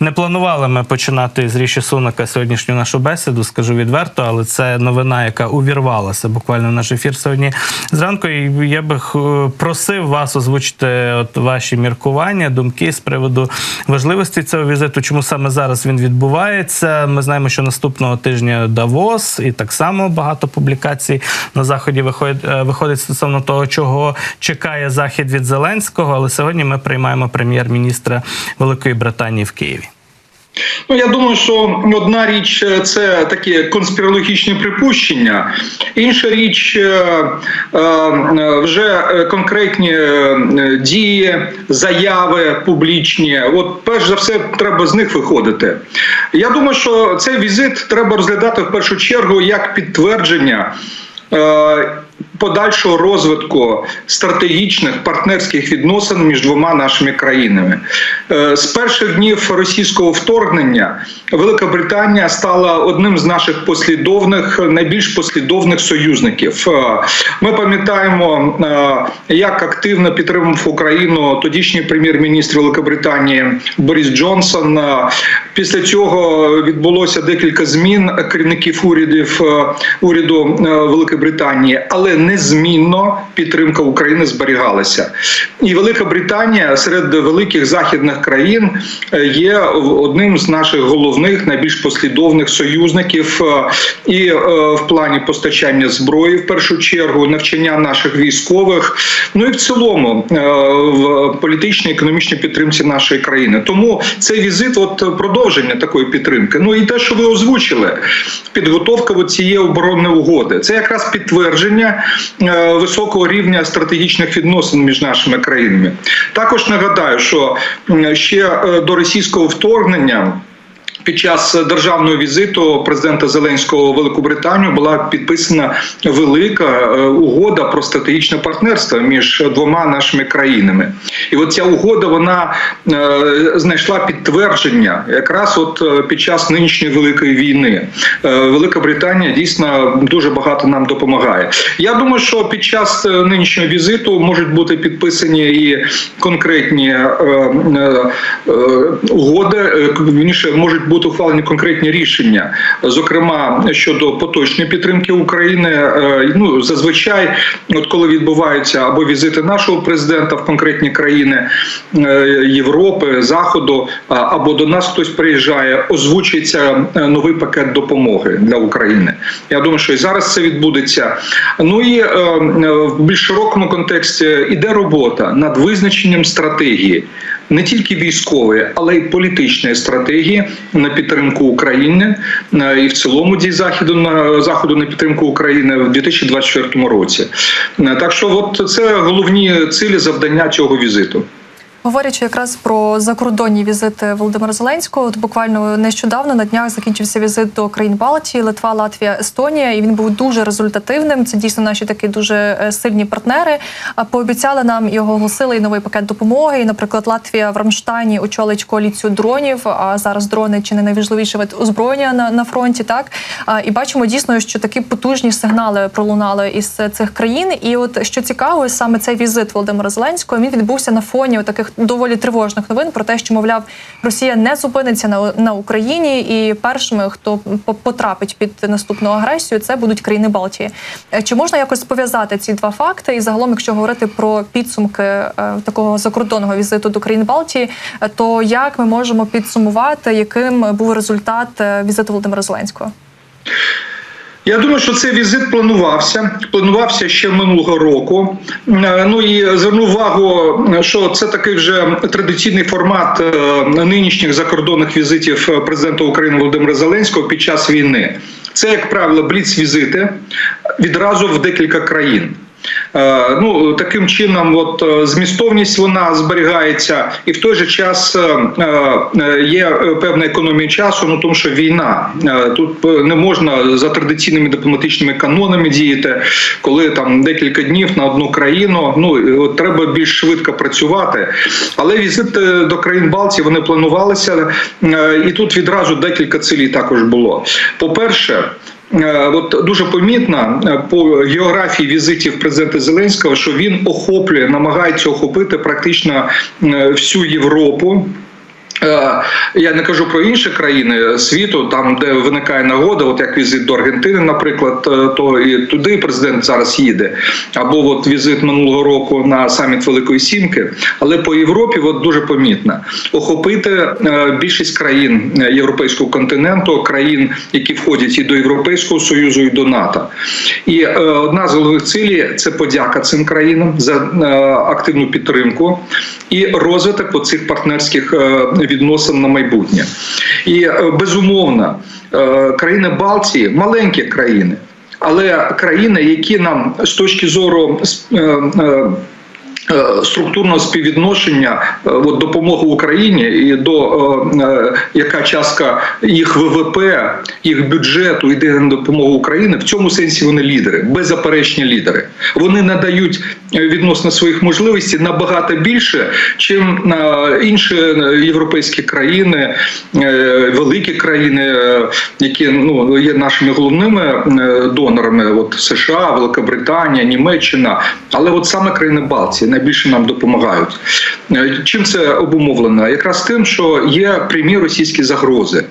Не планували ми починати з Ріші Сунака сьогоднішню нашу бесіду, скажу відверто, але це новина, яка увірвалася буквально в наш ефір сьогодні зранку. І я би просив вас озвучити от ваші міркування, думки з приводу важливості цього візиту. Чому саме зараз він відбувається? Ми знаємо, що наступного тижня Давос, і так само багато публікацій на заході виходить, е, виходить стосовно того, чого чекає захід від Зеленського. Але сьогодні ми приймаємо прем'єр-міністра Великої Британії в Києві. Ну, я думаю, що одна річ е, це такі конспірологічні припущення, інша річ е, е, вже конкретні дії, заяви публічні. От перш за все, треба з них виходити. Я думаю, що цей візит треба розглядати в першу чергу як підтвердження. Подальшого розвитку стратегічних партнерських відносин між двома нашими країнами Е, з перших днів російського вторгнення Велика Британія стала одним з наших послідовних, найбільш послідовних союзників. Е, Ми пам'ятаємо, е, як активно підтримував Україну тодішній прем'єр-міністр Великобританії Борис Джонсон. Після цього відбулося декілька змін керівників урядів уряду Великої Британії, але незмінно підтримка України зберігалася. І Велика Британія серед великих західних країн е, є одним з наших головних, найбільш послідовних союзників е, і е, в плані постачання зброї, в першу чергу, навчання наших військових, ну і в цілому в політичній економічній підтримці нашої країни. Тому цей візит, от продовження такої підтримки. Ну і те, що ви озвучили, підготовка от цієї оборонної угоди, це якраз підтвердження високого рівня стратегічних відносин між нашими країнами. Також нагадаю, що ще е, до російського вторгнення. Під час державного візиту президента Зеленського в Велику Британію була підписана велика е, угода про стратегічне партнерство між двома нашими країнами. І от ця угода вона е, знайшла підтвердження якраз от е, під час нинішньої великої війни. Велика Британія дійсно дуже багато нам допомагає. Я думаю, що під час нинішнього візиту можуть бути підписані і конкретні угоди, можуть бути ухвалені конкретні рішення, зокрема щодо поточної підтримки України. Е, Ну зазвичай, от коли відбуваються або візити нашого президента в конкретні країни е, Європи, Заходу, або до нас хтось приїжджає, озвучується е, новий пакет допомоги для України. Я думаю, що і зараз це відбудеться. Ну і в більш широкому контексті іде робота над визначенням стратегії. Не тільки військової, але й політичної стратегії на підтримку України е, і в цілому дій заходу на заходу на підтримку України в 2024 році. Е, Так що, от це головні цілі завдання цього візиту. Говорячи якраз про закордонні візити Володимира Зеленського, от буквально нещодавно на днях закінчився візит до країн Балтії, Литва, Латвія, Естонія, і він був дуже результативним. Це дійсно наші такі дуже е, сильні партнери. А пообіцяли нам і оголосили і новий пакет допомоги. І, наприклад, Латвія в Рамштайні очолить коаліцію дронів. А зараз дрони чи не найважливіше вид озброєння на, на фронті. Так і бачимо дійсно, що такі потужні сигнали пролунали із цих країн. І от що цікаво, саме цей візит Володимира Зеленського він відбувся на фоні таких доволі тривожних новин про те, що мовляв Росія не зупиниться на, на Україні, і першими, хто по- потрапить під наступну агресію, це будуть країни Балтії. Е, Чи можна якось пов'язати ці два факти? І загалом, якщо говорити про підсумки е, такого закордонного візиту до країн Балтії, е, то як ми можемо підсумувати, яким був результат візиту Володимира Зеленського? Я думаю, що цей візит планувався. Планувався ще минулого року. Е, Ну і зверну увагу, що це такий вже традиційний формат е, нинішніх закордонних візитів е, президента України Володимира Зеленського під час війни. Це, як правило, бліц-візити відразу в декілька країн. Е, Ну таким чином, от е, змістовність вона зберігається, і в той же час е, є певна економія часу. Ну тому що війна тут не можна за традиційними дипломатичними канонами діяти, коли там декілька днів на одну країну. Ну от треба більш швидко працювати. Але візити до країн Балтії вони планувалися, і тут відразу декілька цілей також було. По перше. Е, От дуже помітно е, по географії візитів президента Зеленського, що він охоплює, намагається охопити практично е, всю Європу. Е, Я не кажу про інші країни світу, там де виникає нагода, от як візит до Аргентини, наприклад, е, то і туди президент зараз їде. Або от візит минулого року на саміт Великої Сімки. Але по Європі от дуже помітно охопити е, більшість країн європейського континенту, країн, які входять і до Європейського союзу, і до НАТО. І одна з головних цілей це подяка цим країнам за активну підтримку і розвиток оцих партнерських відносин на майбутнє. І е, безумовно, е, країни Балтії маленькі країни, але країни, які нам з точки зору е, структурного співвідношення е, от, допомоги Україні і до е, е, яка частка їх ВВП, їх бюджету йде на допомогу Україні, в цьому сенсі вони лідери, беззаперечні лідери. Вони надають е, відносно своїх можливостей набагато більше, чим е, інші е, європейські країни, е, великі країни, е, які ну є нашими головними е, донорами, от США, Великобританія, Німеччина, але от саме країни Балтії найбільше нам допомагають. Е, Чим це обумовлено? Якраз тим, що є прямі російські загрози.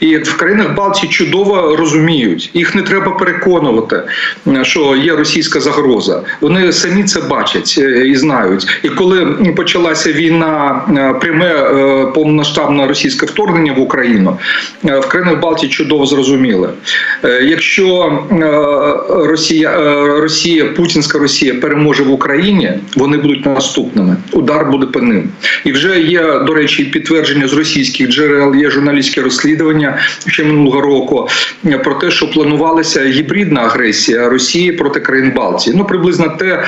І в країнах Балтії чудово розуміють, їх не треба переконувати, е, що є російська загроза. Вони самі це бачать е, і знають. І коли почалася війна, е, пряме е, повномасштабне російське вторгнення в Україну, в країнах Балтії чудово зрозуміли. Якщо Росія, Росія, Путінська Росія переможе в Україні, вони будуть наступними. Удар буде по ним. І вже є, до речі, підтвердження з російських джерел, є журналістське розслідування ще минулого року про те, що планувалася гібридна агресія Росії проти країн Балтії. Ну приблизно те,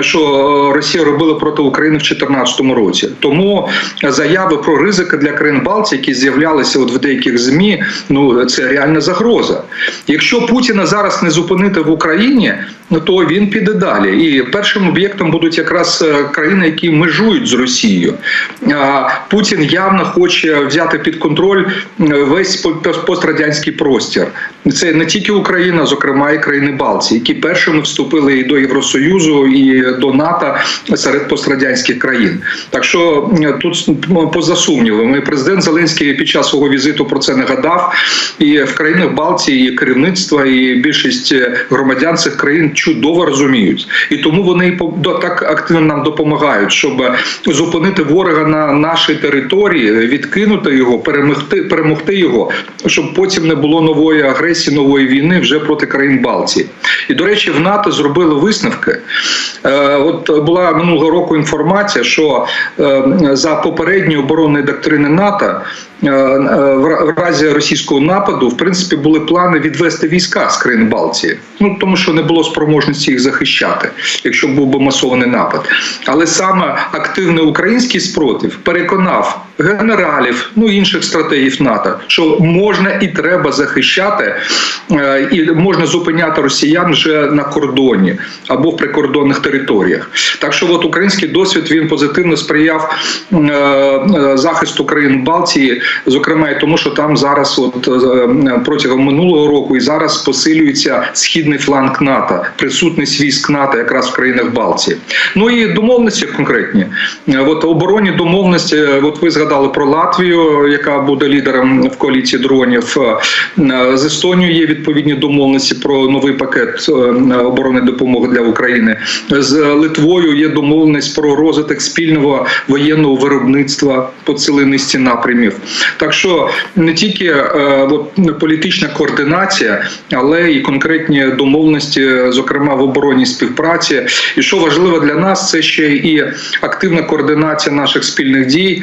що Росія робила проти України в 2014 році. Тому заяви про ризики для країн Балтії, які з'являлися от в деяких змі, ну це реальна загроза. Якщо Путіна зараз не зупинити в Україні, то він піде далі. І першим об'єктом будуть якраз е, країни, які межують з Росією. Путін явно хоче взяти під контроль е, весь пострадянський простір. Це не тільки Україна, зокрема і країни Балтії, які першими вступили і до Євросоюзу, і до НАТО серед пострадянських країн. Так що е, тут ну, поза сумнівами, президент Зеленський під час свого візиту про це не гадав. І в країнах Балтії і керівництво, і більшість громадян цих країн чудово розуміють, і тому вони так активно нам допомагають, щоб зупинити ворога на нашій території, відкинути його, перемогти, перемогти його, щоб потім не було нової агресії, нової війни вже проти країн Балтії. І до речі, в НАТО зробили висновки. Е, От була минулого року інформація, що е, за попередньої оборонної доктрини НАТО. Е, е, В разі російського нападу, в принципі, були плани відвести війська з країн Балтії, ну тому що не було спроможності їх захищати, якщо був би масований напад. Але саме активний український спротив переконав генералів, ну інших стратегів НАТО, що можна і треба захищати, е, і можна зупиняти росіян вже на кордоні або в прикордонних територіях. Так що, от український досвід він позитивно сприяв е, е, захисту країн Балтії, зокрема і тому, що там зараз, от протягом минулого року, і зараз посилюється східний фланг НАТО, присутність військ НАТО якраз в країнах Балтії. Ну і домовленості конкретні. От оборонні домовленості. От ви згадали про Латвію, яка буде лідером в коаліції дронів. Е, З Естонією є відповідні домовленості про новий пакет е, оборонної допомоги для України. З Литвою є домовленість про розвиток спільного воєнного виробництва по цілій низці напрямів. Так що не тільки е, от, політична координація, але і конкретні домовленості, зокрема в оборонній співпраці. І що важливо для нас, це ще і активна координація наших спільних дій,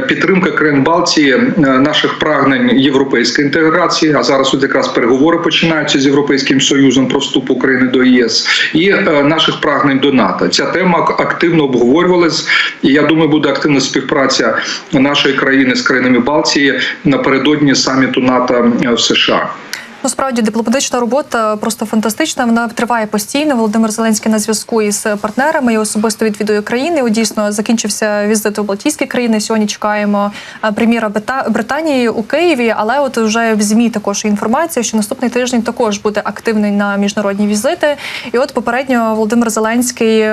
підтримка країн Балтії, е, наших прагнень європейської інтеграції. А зараз от якраз переговори починаються з європейським союзом про вступ України до ЄС і е, наших прагнень до НАТО. Ця тема активно обговорювалась, і я думаю, буде активна співпраця нашої країни з країнами Балтії напередодні саміту НАТО е, в США. Ну, справді дипломатична робота просто фантастична. Вона триває постійно. Володимир Зеленський на зв'язку із партнерами і особисто відвідує країни. От, Дійсно закінчився візит у Балтійські країни. Сьогодні чекаємо е, прем'єра Британії у Києві. Але от вже в змі також інформація, що наступний тиждень також буде активний на міжнародні візити. І от попередньо Володимир Зеленський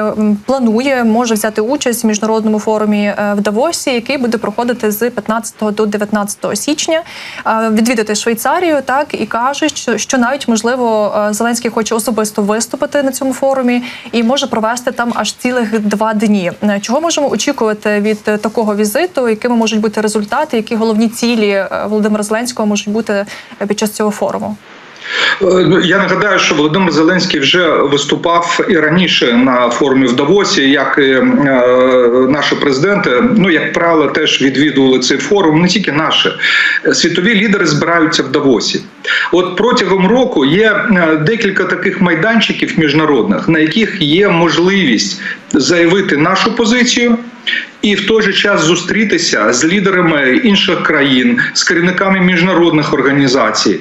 планує, може взяти участь в міжнародному форумі е, в Давосі, який буде проходити з 15 до 19 січня. Е, Відвідати Швейцарію, так і кажуть, що, що навіть можливо е, Зеленський хоче особисто виступити на цьому форумі і може провести там аж цілих два дні. Е, Чого можемо очікувати від е, такого візиту? Якими можуть бути результати? Які головні цілі Володимира Зеленського можуть бути під час цього форуму? Я нагадаю, що Володимир Зеленський вже виступав і раніше на форумі в Давосі, як і е, наші президенти. Ну як правило, теж відвідували цей форум. Не тільки наші світові лідери збираються в Давосі. От протягом року є е, декілька таких майданчиків міжнародних, на яких є можливість заявити нашу позицію. І в той же час зустрітися з лідерами інших країн, з керівниками міжнародних організацій.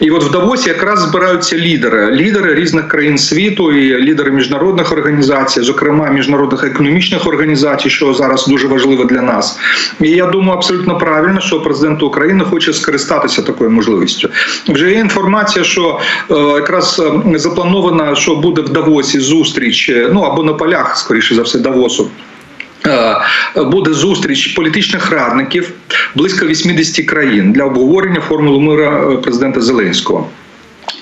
І от в Давосі якраз збираються лідери, лідери різних країн світу і лідери міжнародних організацій, зокрема міжнародних економічних організацій, що зараз дуже важливо для нас. І я думаю, абсолютно правильно, що президент України хоче скористатися такою можливістю. Вже є інформація, що е, якраз е, запланована, що буде в Давосі зустріч, е, ну або на полях, скоріше за все, Давосу. Е, Буде зустріч політичних радників близько 80 країн для обговорення формули мира е, президента Зеленського.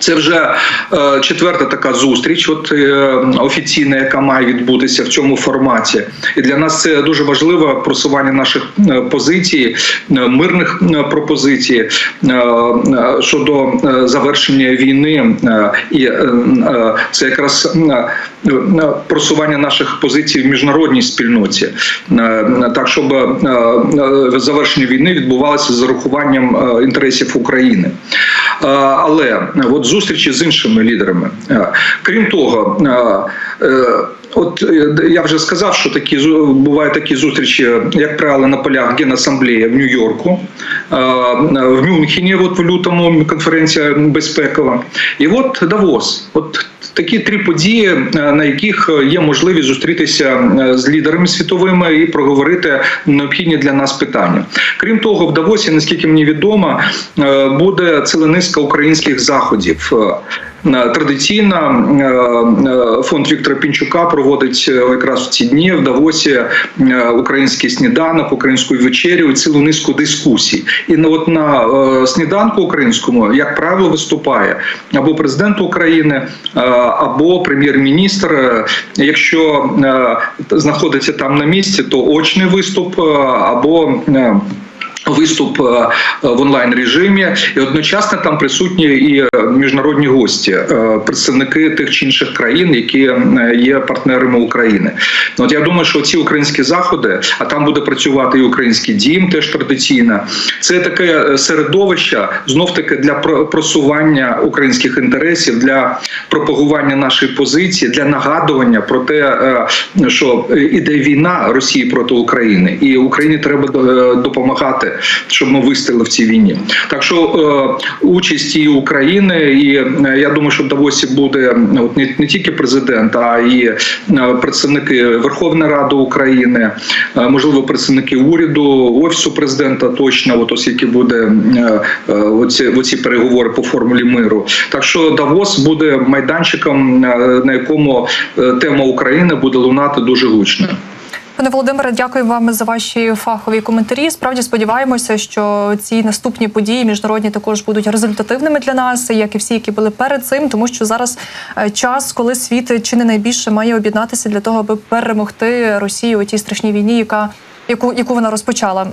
Це вже е, четверта така зустріч, от е, офіційна, яка має відбутися в цьому форматі. І для нас це дуже важливо просування наших е, позицій, е, мирних е, пропозицій е, щодо завершення війни. І е, е, це якраз просування наших позицій в міжнародній спільноті, Е, так щоб е, завершення війни відбувалося з урахуванням інтересів України. Але от зустрічі з іншими лідерами. Е, Крім того, е, е, от я вже сказав, що такі бувають такі зустрічі, як правило, на полях Генасамблеї в Нью-Йорку, в Мюнхені, от в лютому конференція безпекова, і от Давос. От такі три події, е, на яких є можливість зустрітися е, з лідерами світовими і проговорити необхідні для нас питання. Крім того, в Давосі, наскільки мені відомо, е, буде ціла низка українських заходів. Е, Традиційно е, е, фонд Віктора Пінчука проводить якраз в ці дні в Давосі український сніданок, українську вечерю, цілу низку дискусій. І на от на сніданку українському, як правило, виступає або президент України, або прем'єр-міністр. Якщо знаходиться там на місці, то очний виступ або Виступ е, в онлайн режимі, і одночасно там присутні і е, міжнародні гості, е, представники тих чи інших країн, які е, є партнерами України. Ну, От я думаю, що ці українські заходи, а там буде працювати і український дім, теж традиційно. Це таке е, середовище знов таки для про- просування українських інтересів, для пропагування нашої позиції, для нагадування про те, е, що іде війна Росії проти України, і Україні треба е, щоб ми вистояли в цій війні. Так що е, участь і України, і е, я думаю, що в Давосі буде от не, не тільки президент, а і е, представники Верховної Ради України, е, можливо, представники уряду, офісу президента, точно, от оскільки буде е, е, оці, оці переговори по формулі миру. Так що Давос буде майданчиком, е, на якому тема України буде лунати дуже гучно. Пане Володимире, дякую вам за ваші фахові коментарі. Справді сподіваємося, що ці наступні події міжнародні також будуть результативними для нас, як і всі, які були перед цим, тому що зараз е, час, коли світ чи не найбільше має об'єднатися для того, аби перемогти Росію у тій страшній війні, яка яку, яку вона розпочала.